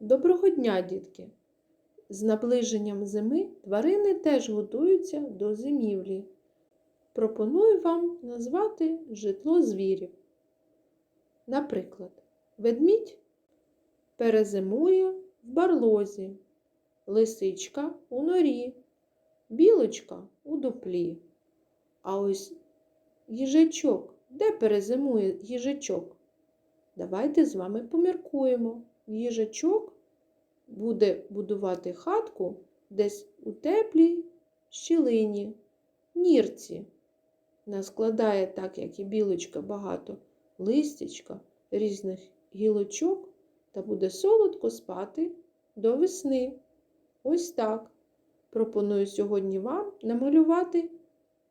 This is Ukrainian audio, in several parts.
Доброго дня, дітки! З наближенням зими тварини теж готуються до зимівлі. Пропоную вам назвати житло звірів. Наприклад, ведмідь перезимує в барлозі, лисичка у норі, білочка у дуплі. А ось їжачок, де перезимує їжачок? Давайте з вами поміркуємо. Їжачок буде будувати хатку десь у теплій щілині, нірці. Наскладає, так як і білочка, багато листячка, різних гілочок та буде солодко спати до весни. Ось так. Пропоную сьогодні вам намалювати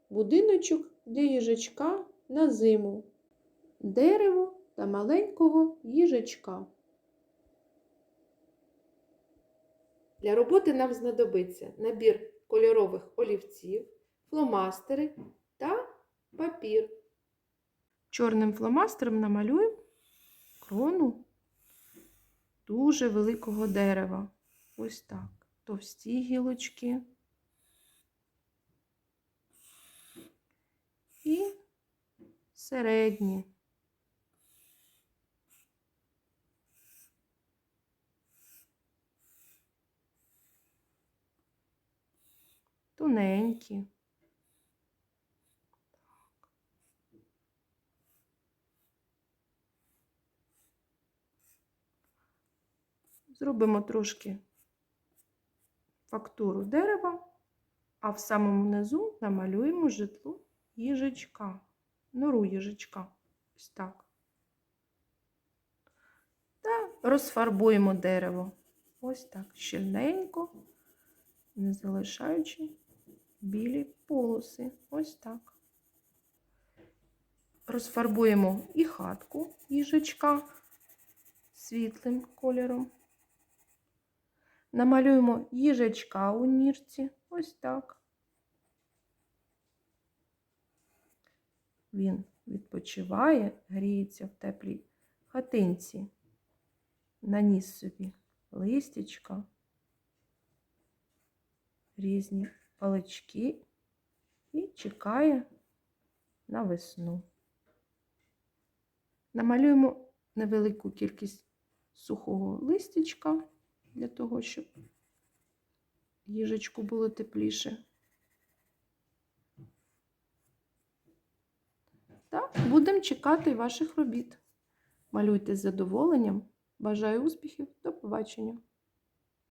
будиночок для їжачка на зиму, дерево та маленького їжачка. Для роботи нам знадобиться набір кольорових олівців, фломастери та папір. Чорним фломастером намалюємо крону дуже великого дерева. Ось так. Товсті гілочки. І середні. Тоненькі. Зробимо трошки фактуру дерева, а в самому низу намалюємо житло їжачка, нору їжачка. Ось так. Та розфарбуємо дерево. Ось так, щільненько, не залишаючи білі полоси. Ось так. Розфарбуємо і хатку їжачка світлим кольором. Намалюємо їжачка у нірці. Ось так. Він відпочиває, гріється в теплій хатинці. Наніс собі листячка, різні палички і чекає на весну. Намалюємо невелику кількість сухого листячка для того, щоб їжечку було тепліше. Так, будемо чекати ваших робіт. Малюйте з задоволенням. Бажаю успіхів. До побачення!